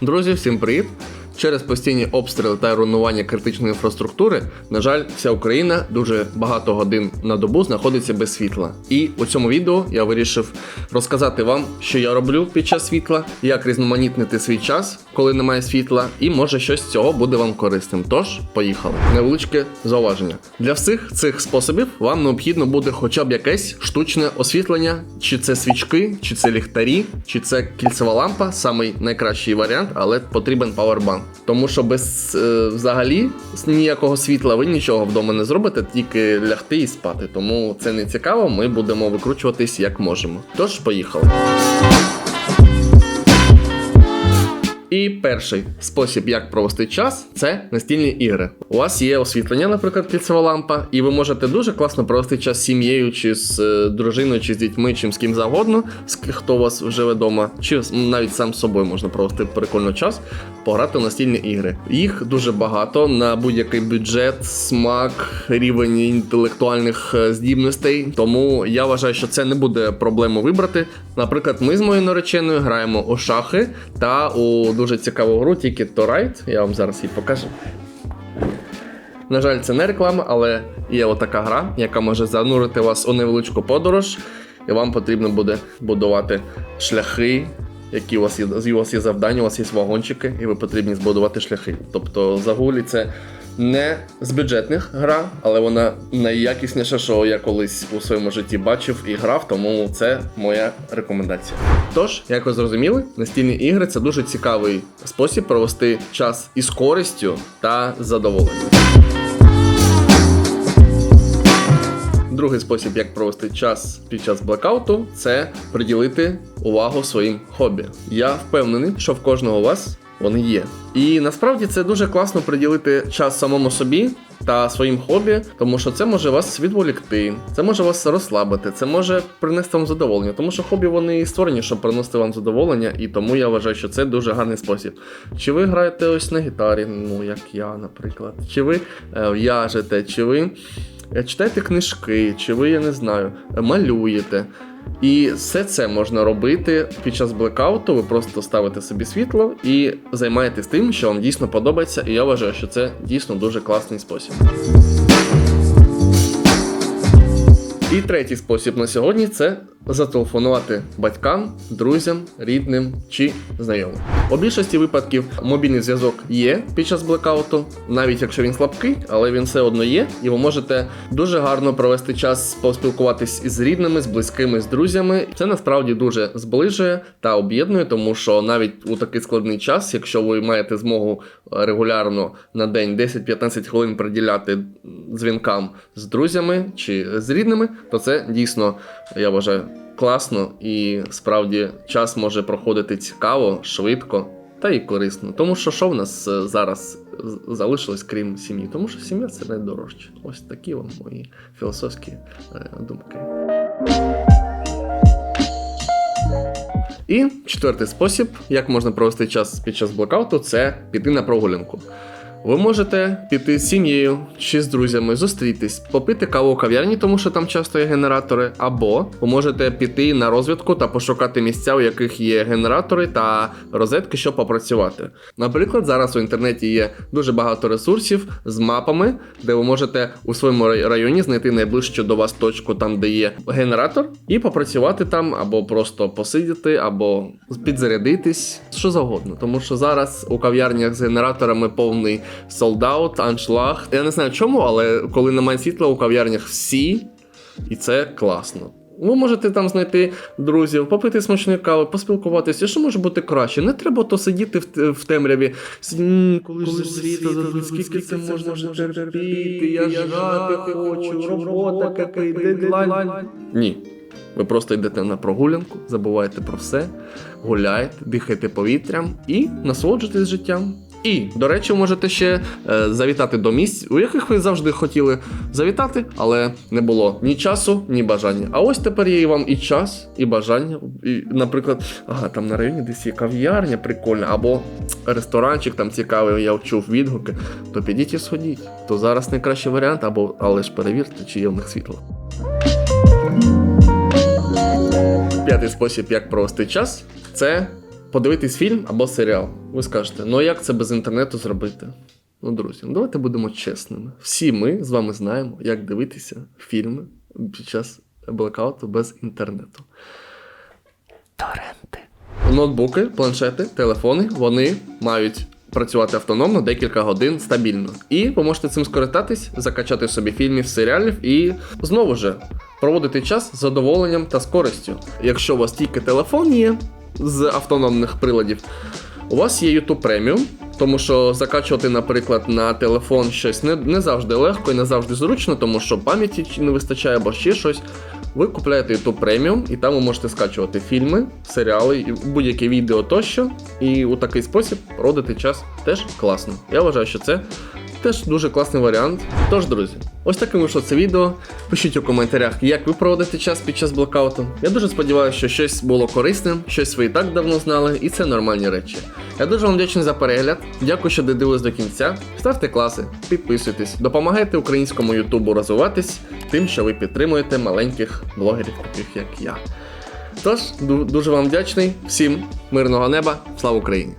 Друзі, всім привіт! Через постійні обстріли та руйнування критичної інфраструктури, на жаль, вся Україна дуже багато годин на добу знаходиться без світла. І у цьому відео я вирішив розказати вам, що я роблю під час світла, як різноманітнити свій час, коли немає світла, і може щось з цього буде вам корисним. Тож, поїхали. Невеличке зауваження. Для всіх цих способів вам необхідно буде хоча б якесь штучне освітлення, чи це свічки, чи це ліхтарі, чи це кільцева лампа, самий найкращий варіант, але потрібен павербанк. Тому що без е, взагалі ніякого світла ви нічого вдома не зробите, тільки лягти і спати. Тому це не цікаво. Ми будемо викручуватись як можемо. Тож, поїхали. І перший спосіб, як провести час, це настільні ігри. У вас є освітлення, наприклад, кільцева лампа, і ви можете дуже класно провести час з сім'єю, чи з е, дружиною, чи з дітьми, чи з ким завгодно, хто у вас живе вдома, чи навіть сам з собою можна провести прикольно час, пограти в настільні ігри. Їх дуже багато на будь-який бюджет, смак, рівень інтелектуальних е, здібностей. Тому я вважаю, що це не буде проблемою вибрати. Наприклад, ми з моєю нареченою граємо у шахи та у дуже цікаву гру тільки то райт, Я вам зараз її покажу. На жаль, це не реклама, але є отака гра, яка може занурити вас у невеличку подорож, і вам потрібно буде будувати шляхи, які у вас є, у вас є завдання, у вас є вагончики, і ви потрібні збудувати шляхи. Тобто загулі це не з бюджетних гра, але вона найякісніша, що я колись у своєму житті бачив і грав, тому це моя рекомендація. Тож, як ви зрозуміли, настільні ігри це дуже цікавий спосіб провести час із користю та задоволенням. Другий спосіб, як провести час під час блекауту, це приділити увагу своїм хобі. Я впевнений, що в кожного у вас вони є. І насправді це дуже класно приділити час самому собі та своїм хобі, тому що це може вас відволікти, це може вас розслабити, це може принести вам задоволення, тому що хобі вони і створені, щоб приносити вам задоволення, і тому я вважаю, що це дуже гарний спосіб. Чи ви граєте ось на гітарі, ну як я, наприклад, чи ви е, в'яжете, чи ви е, читаєте книжки, чи ви, я не знаю, малюєте. І все це можна робити під час блекауту. Ви просто ставите собі світло і займаєтесь тим, що вам дійсно подобається. І я вважаю, що це дійсно дуже класний спосіб. І третій спосіб на сьогодні це зателефонувати батькам, друзям, рідним чи знайомим. У більшості випадків мобільний зв'язок є під час блекауту, навіть якщо він слабкий, але він все одно є, і ви можете дуже гарно провести час, поспілкуватись із рідними, з близькими, з друзями. Це насправді дуже зближує та об'єднує, тому що навіть у такий складний час, якщо ви маєте змогу регулярно на день 10-15 хвилин приділяти дзвінкам з друзями чи з рідними, то це дійсно, я вважаю, класно і справді час може проходити цікаво, швидко та і корисно. Тому що що в нас е, зараз залишилось крім сім'ї? Тому що сім'я це найдорожче. Ось такі вам мої філософські е, думки. І четвертий спосіб, як можна провести час під час блокауту, це піти на прогулянку. Ви можете піти з сім'єю чи з друзями, зустрітись, попити каву у кав'ярні, тому що там часто є генератори, або ви можете піти на розвідку та пошукати місця, у яких є генератори та розетки, щоб попрацювати. Наприклад, зараз у інтернеті є дуже багато ресурсів з мапами, де ви можете у своєму рай- районі знайти найближчу до вас точку, там де є генератор, і попрацювати там, або просто посидіти, або підзарядитись, що завгодно. Тому що зараз у кав'ярнях з генераторами повний солдаут, аншлаг. Я не знаю чому, але коли немає світла у кав'ярнях всі, і це класно. Ви можете там знайти друзів, попити смачної кави, поспілкуватися. Що може бути краще? Не треба то сидіти в, в темряві. С- Коли ж дадуть, скільки це можна вже терпіти, я жрати хочу, робота какий, дедлайн. Ні. Ви просто йдете на прогулянку, забуваєте про все, гуляєте, дихаєте повітрям і насолоджуєтесь життям. І, до речі, можете ще е, завітати до місць, у яких ви завжди хотіли завітати, але не було ні часу, ні бажання. А ось тепер є вам і час, і бажання. І, наприклад, ага, там на районі десь є кав'ярня прикольна, або ресторанчик там цікавий, я чув відгуки, то підіть і сходіть. То зараз найкращий варіант, або але ж перевірте, чи є в них світло. П'ятий спосіб, як провести час, це подивитись фільм або серіал. Ви скажете, ну як це без інтернету зробити? Ну, друзі, ну давайте будемо чесними. Всі ми з вами знаємо, як дивитися фільми під час блекауту без інтернету. Торренти. Ноутбуки, планшети, телефони вони мають працювати автономно декілька годин стабільно. І ви можете цим скористатись, закачати собі фільмів, серіалів і знову ж проводити час з задоволенням та з користю. Якщо у вас тільки телефон є з автономних приладів, у вас є YouTube Premium, тому що закачувати, наприклад, на телефон щось не, не завжди легко і не завжди зручно, тому що пам'яті не вистачає або ще щось. Ви купляєте YouTube Premium, і там ви можете скачувати фільми, серіали, будь-яке відео тощо. І у такий спосіб проводити час теж класно. Я вважаю, що це теж дуже класний варіант. Тож, друзі, ось таким вийшло це відео. Пишіть у коментарях, як ви проводите час під час блокауту. Я дуже сподіваюся, що щось було корисним, щось ви і так давно знали, і це нормальні речі. Я дуже вам вдячний за перегляд. Дякую, що додивились до кінця. Ставте класи, підписуйтесь, допомагайте українському Ютубу розвиватись тим, що ви підтримуєте маленьких блогерів, таких як я. Тож, дуже вам вдячний, всім мирного неба, слава Україні!